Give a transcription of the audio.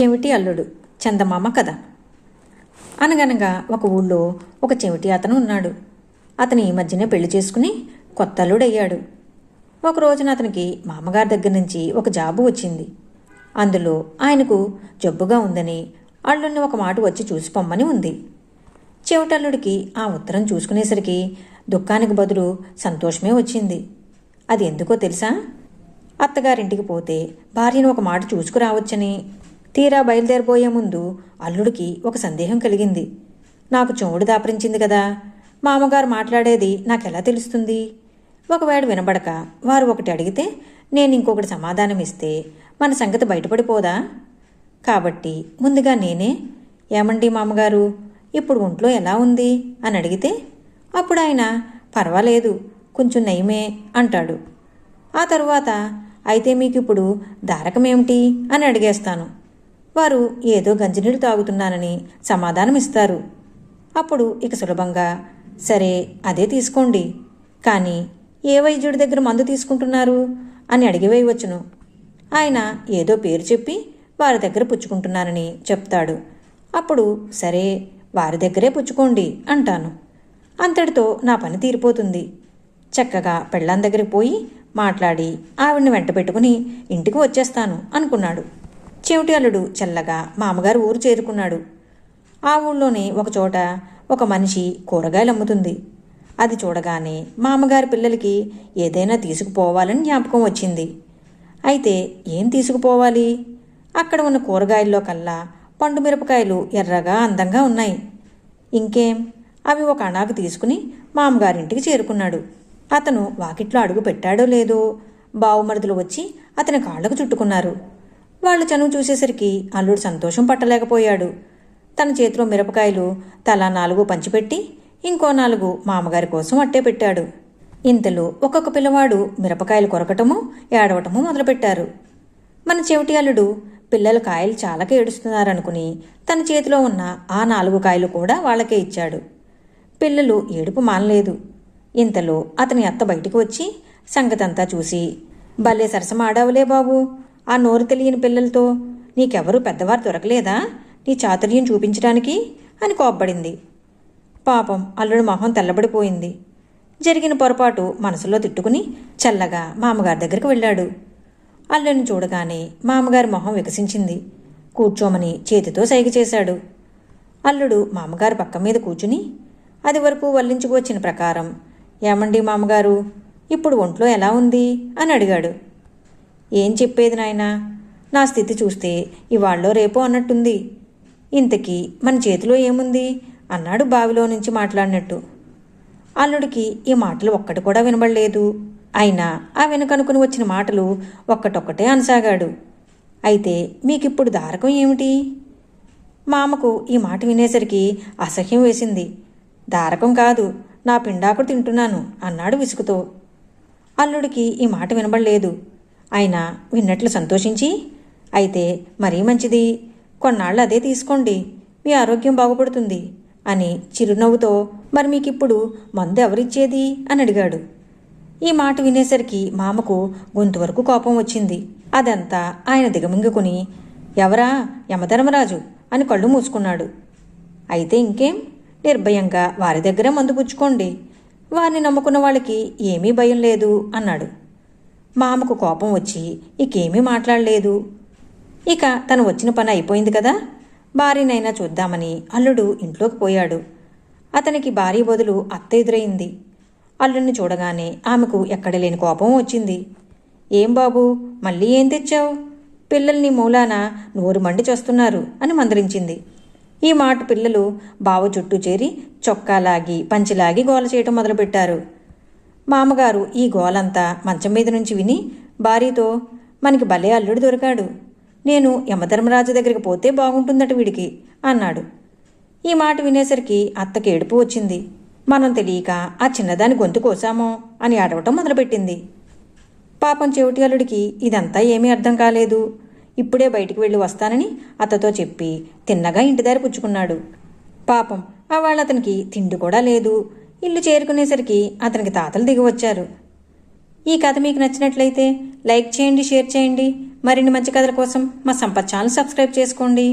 చెవిటి అల్లుడు చందమామ కథ. అనగనగా ఒక ఊళ్ళో ఒక చెవిటి అతను ఉన్నాడు. అతను ఈ మధ్యనే పెళ్ళి చేసుకుని కొత్త అల్లుడయ్యాడు. ఒక రోజున అతనికి మామగారి దగ్గర నుంచి ఒక జాబు వచ్చింది. అందులో ఆయనకు జబ్బుగా ఉందని అల్లుడిని ఒక మాట వచ్చి చూసి పొమ్మని ఉంది. చెవిటల్లుడికి ఆ ఉత్తరం చూసుకునేసరికి దుఃఖానికి బదులు సంతోషమే వచ్చింది. అది ఎందుకో తెలుసా? అత్తగారింటికి పోతే భార్యను ఒక మాట చూసుకురావచ్చని తీరా బయలుదేరిపోయే ముందు అల్లుడికి ఒక సందేహం కలిగింది. నాకు చెవుడు దాపరించింది కదా. మామగారు మాట్లాడేది నాకెలా తెలుస్తుంది? ఒకవేళ వినబడక వారు ఒకటి అడిగితే నేను ఇంకొకటి సమాధానం ఇస్తే మన సంగతి బయటపడిపోదా? కాబట్టి ముందుగా నేనే ఏమండి మామగారు ఇప్పుడు ఒంట్లో ఎలా ఉంది? అని అడిగితే అప్పుడు ఆయన పర్వాలేదు కొంచెం నయమే అంటాడు. ఆ తరువాత అయితే మీకు ఇప్పుడు దారకమేమిటి? అని అడిగేస్తాను. వారు ఏదో గంజినీళ్ళు తాగుతున్నానని సమాధానం ఇస్తారు అప్పుడు ఇక సులభంగా సరే అదే తీసుకోండి. కానీ ఏ వైద్యుడి దగ్గర మందు తీసుకుంటున్నారు? అని అడిగివేయవచ్చును. ఆయన ఏదో పేరు చెప్పి వారి దగ్గర పుచ్చుకుంటున్నానని చెప్తాడు. అప్పుడు సరే వారి దగ్గరే పుచ్చుకోండి అంటాను. అంతటితో నా పని తీరిపోతుంది. చక్కగా పెళ్ళాం దగ్గరికి పోయి మాట్లాడి ఆవిడ్ని వెంట పెట్టుకుని ఇంటికి వచ్చేస్తాను అనుకున్నాడు. చెవిటి అల్లుడు చల్లగా మామగారు ఊరు చేరుకున్నాడు. ఆ ఊళ్ళోనే ఒకచోట ఒక మనిషి కూరగాయలు అమ్ముతుంది. అది చూడగానే మామగారి పిల్లలకి ఏదైనా తీసుకుపోవాలని జ్ఞాపకం వచ్చింది. అయితే ఏం తీసుకుపోవాలి? అక్కడ ఉన్న కూరగాయల్లో కల్లా పండు మిరపకాయలు ఎర్రగా అందంగా ఉన్నాయి. ఇంకేం? అవి ఒక అణాకు తీసుకుని మామగారింటికి చేరుకున్నాడు. అతను వాకిట్లో అడుగు పెట్టాడో లేదో బావుమరుదులు వచ్చి అతని కాళ్ళకు చుట్టుకున్నారు. వాళ్ళు చనువు చూసేసరికి అల్లుడు సంతోషం పట్టలేకపోయాడు. తన చేతిలో మిరపకాయలు తలా నాలుగు పంచిపెట్టి ఇంకో నాలుగు మామగారి కోసం అట్టే పెట్టాడు. ఇంతలో ఒక్కొక్క పిల్లవాడు మిరపకాయలు కొరకటము ఏడవటము మొదలుపెట్టారు. మన చెవిటి అల్లుడు పిల్లల కాయలు చాలక ఏడుస్తున్నారనుకుని తన చేతిలో ఉన్న ఆ నాలుగు కాయలు కూడా వాళ్ళకే ఇచ్చాడు. పిల్లలు ఏడుపు మానలేదు. ఇంతలో అతని అత్త బయటికి వచ్చి సంగతంతా చూసి భలే సరసమాడావులే బాబు ఆ నోరు తెలియని పిల్లలతో నీకెవరూ పెద్దవారు దొరకలేదా? నీ చాతుర్యం చూపించడానికి అని కోప్పడింది. పాపం అల్లుడు మొహం తెల్లబడిపోయింది. జరిగిన పొరపాటు మనసులో తిట్టుకుని చల్లగా మామగారి దగ్గరికి వెళ్ళాడు. అల్లుడిని చూడగానే మామగారి మొహం వికసించింది. కూర్చోమని చేతితో సైగ చేశాడు. అల్లుడు మామగారి పక్క మీద కూర్చుని అది వరకు వల్లించుకు వచ్చిన ప్రకారం ఏమండి మామగారు? ఇప్పుడు ఒంట్లో ఎలా ఉంది? అని అడిగాడు. ఏం చెప్పేది నాయనా? నా స్థితి చూస్తే ఇవాళ్ళో రేపో అన్నట్టుంది. ఇంతకీ మన చేతిలో ఏముంది? అన్నాడు బావిలో నుంచి మాట్లాడినట్టు. అల్లుడికి ఈ మాటలు ఒక్కటి కూడా వినబడలేదు. అయినా ఆ వెనుకనుకుని వచ్చిన మాటలు ఒక్కటొక్కటే అనసాగాడు. అయితే మీకిప్పుడు దారకం ఏమిటి? మామకు ఈ మాట వినేసరికి అసహ్యం వేసింది. దారకం కాదు నా పిండాకుడు తింటున్నాను అన్నాడు విసుగుతో. అల్లుడికి ఈ మాట వినబడలేదు. ఆయన విన్నట్లు సంతోషించి అయితే మరీ మంచిది. కొన్నాళ్ళు అదే తీసుకోండి. మీ ఆరోగ్యం బాగుపడుతుంది అని చిరునవ్వుతో మరి మీకిప్పుడు మందు ఎవరిచ్చేది? అని అడిగాడు. ఈ మాట వినేసరికి మామకు గొంతు వరకు కోపం వచ్చింది. అదంతా ఆయన దిగమింగుకుని ఎవరా? యమధర్మరాజు అని కళ్ళు మూసుకున్నాడు. అయితే ఇంకేం? నిర్భయంగా వారి దగ్గరే మందు పుచ్చుకోండి. వారిని నమ్ముకున్న వాళ్ళకి ఏమీ భయం లేదు అన్నాడు. మామకు కోపం వచ్చి ఇకేమీ మాట్లాడలేదు. ఇక తను వచ్చిన పని అయిపోయింది కదా? భార్యనైనా చూద్దామని అల్లుడు ఇంట్లోకి పోయాడు. అతనికి భార్య బదులు అత్త ఎదురైంది. అల్లుడిని చూడగానే ఆమెకు ఎక్కడ లేని కోపం వచ్చింది. ఏం బాబు మళ్ళీ ఏం తెచ్చావు? పిల్లల్ని మూలాన నోరు మండి చేస్తున్నారు అని మందరించింది. ఈ మాట పిల్లలు బావ చుట్టూ చేరి చొక్కాలాగి పంచిలాగి గోల చేయటం మొదలుపెట్టారు. మామగారు ఈ గోలంతా మంచం మీద నుంచి విని భార్యతో మనకి భలే అల్లుడు దొరికాడు. నేను యమధర్మరాజు దగ్గరికి పోతే బాగుంటుందట వీడికి అన్నాడు. ఈ మాట వినేసరికి అత్తకి ఏడుపు వచ్చింది. మనం తెలియక ఆ చిన్నదాని గొంతు కోసామో అని అడవటం మొదలుపెట్టింది. పాపం చెవిటి అల్లుడికి ఇదంతా ఏమీ అర్థం కాలేదు. ఇప్పుడే బయటికి వెళ్ళి వస్తానని అత్తతో చెప్పి తిన్నగా ఇంటిదారి పుచ్చుకున్నాడు. పాపం ఆ వాళ్ళ అతనికి తిండి కూడా లేదు. ఇల్లు చేరుకునేసరికి అతనికి తాతలు దిగివచ్చారు. ఈ కథ మీకు నచ్చినట్లయితే లైక్ చేయండి షేర్ చేయండి. మరిన్ని మంచి కథల కోసం మా సంపత్ ఛానల్ సబ్స్క్రైబ్ చేసుకోండి.